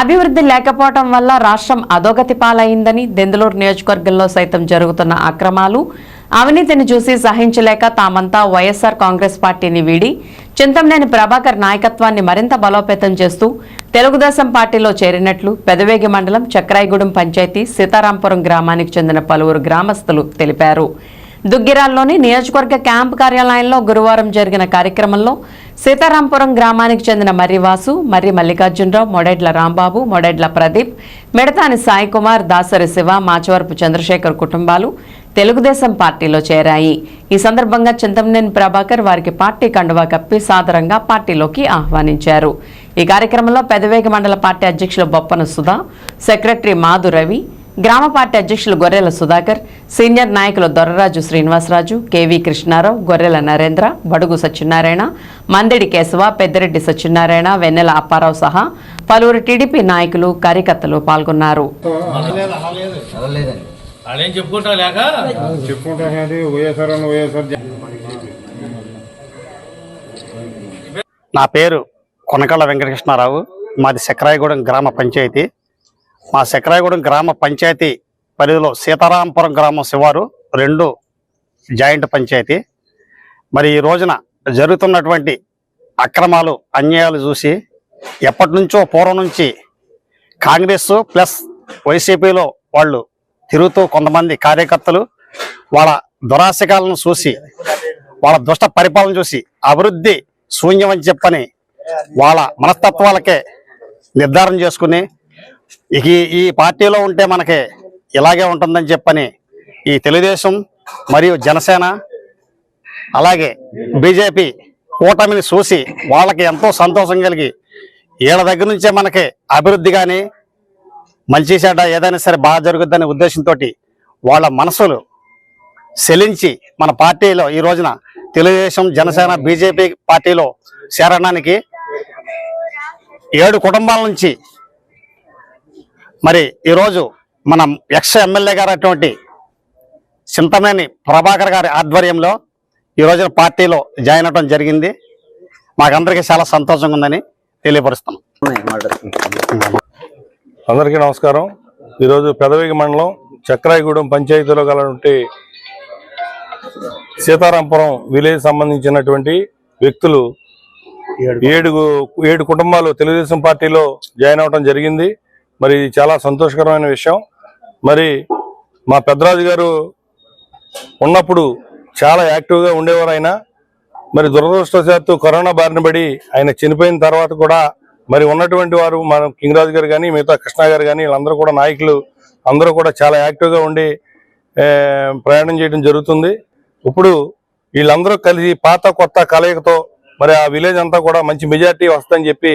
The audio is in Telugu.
అభివృద్ధి లేకపోవటం వల్ల రాష్ట్రం అధోగతి పాలైందని దెందులూరు నియోజకవర్గంలో సైతం జరుగుతున్న అక్రమాలు. అవినీతిని చూసి సహించలేక తామంతా వైఎస్ఆర్ కాంగ్రెస్ పార్టీని వీడి చింతమనేని ప్రభాకర్ నాయకత్వాన్ని మరింత బలోపేతం చేస్తూ తెలుగుదేశం పార్టీలో చేరినట్లు పెదవేగి మండలం చక్రాయిగూడెం పంచాయతీ సీతారాంపురం గ్రామానికి చెందిన పలువురు గ్రామస్తులు తెలిపారు. దుగ్గిరాల్లోని నియోజకవర్గ క్యాంపు కార్యాలయంలో గురువారం జరిగిన కార్యక్రమంలో సీతారాంపురం గ్రామానికి చెందిన మర్రి వాసు మర్రి మల్లికార్జునరావు మొడెడ్ల రాంబాబు మొడెడ్ల ప్రదీప్ మిడతాని సాయికుమార్ దాసరి శివ మాచవరపు చంద్రశేఖర్ కుటుంబాలు తెలుగుదేశం పార్టీలో చేరాయి. ఈ సందర్భంగా చింతమనేని ప్రభాకర్ వారికి పార్టీ కండువా కప్పి సాదరంగా పార్టీలోకి ఆహ్వానించారు. ఈ కార్యక్రమంలో పెదవేగ మండల పార్టీ అధ్యక్షులు బొప్పన సుధా సెక్రటరీ మాధు రవి గ్రామ పార్టీ అధ్యక్షులు గొర్రెల సుధాకర్ సీనియర్ నాయకులు దొర్రరాజు శ్రీనివాసరాజు కేవీ కృష్ణారావు గొర్రెల నరేంద్ర బడుగు సత్యనారాయణ మందిడి కేశవ పెద్దిరెడ్డి సత్యనారాయణ వెన్నెల అప్పారావు సహా పలువురు టీడీపీ నాయకులు కార్యకర్తలు పాల్గొన్నారు. నా పేరు కొనకళ్ళ వెంకటకృష్ణారావు. మాది సెక్రాయగూడెం గ్రామ పంచాయతీ. మా శకరాయగూడెం గ్రామ పంచాయతీ పరిధిలో సీతారాంపురం గ్రామం శివారు రెండు జాయింట్ పంచాయతీ. మరి ఈ రోజున జరుగుతున్నటువంటి అక్రమాలు అన్యాయాలు చూసి ఎప్పటి నుంచో పూర్వం నుంచి కాంగ్రెస్ ప్లస్ వైసీపీలో వాళ్ళు తిరుగుతూ కొంతమంది కార్యకర్తలు వాళ్ళ దురాశకాలను చూసి వాళ్ళ దుష్ట పరిపాలన చూసి అభివృద్ధి శూన్యం అని చెప్పని వాళ్ళ మనస్తత్వాలకే నిర్ధారణ చేసుకుని ఇక ఈ- ఈ పార్టీలో ఉంటే మనకి ఇలాగే ఉంటుందని చెప్పని ఈ తెలుగుదేశం మరియు జనసేన అలాగే బీజేపీ కూటమిని చూసి వాళ్ళకి ఎంతో సంతోషం కలిగి వీళ్ళ దగ్గర నుంచే మనకి అభివృద్ధి కానీ మంచి చెడ్డ ఏదైనా సరే బాగా జరుగుద్దనే ఉద్దేశంతో వాళ్ళ మనసులు సెలించి మన పార్టీలో ఈ రోజున తెలుగుదేశం జనసేన బీజేపీ పార్టీలో చేరడానికి ఏడు కుటుంబాల నుంచి మరి ఈరోజు మన ఎక్స్ ఎమ్మెల్యే గారు అటువంటి చింతమేని ప్రభాకర్ గారి ఆధ్వర్యంలో ఈ రోజున పార్టీలో జాయిన్ అవ్వడం జరిగింది. మాకందరికీ చాలా సంతోషంగా ఉందని తెలియపరుస్తున్నాం అందరికీ నమస్కారం. ఈరోజు పెదవేగి మండలం చక్రాయగూడెం పంచాయతీలో గలటువంటి సీతారాంపురం విలేజ్ సంబంధించినటువంటి వ్యక్తులు ఏడు ఏడు కుటుంబాలు తెలుగుదేశం పార్టీలో జాయిన్ అవడం జరిగింది. మరి చాలా సంతోషకరమైన విషయం. మరి మా పెద్దరాజు గారు ఉన్నప్పుడు చాలా యాక్టివ్గా ఉండేవారు ఆయన. మరి దురదృష్టవశాత్తు కరోనా బారిన పడి ఆయన చనిపోయిన తర్వాత కూడా మరి ఉన్నటువంటి వారు మన కింగరాజు గారు కానీ మిగతా కృష్ణ గారు కానీ వీళ్ళందరూ కూడా నాయకులు అందరూ కూడా చాలా యాక్టివ్గా ఉండి ప్రయాణం చేయడం జరుగుతుంది. ఇప్పుడు వీళ్ళందరూ కలిసి పాత కొత్త కలయికతో మరి ఆ విలేజ్ అంతా కూడా మంచి మెజార్టీ వస్తుందని చెప్పి.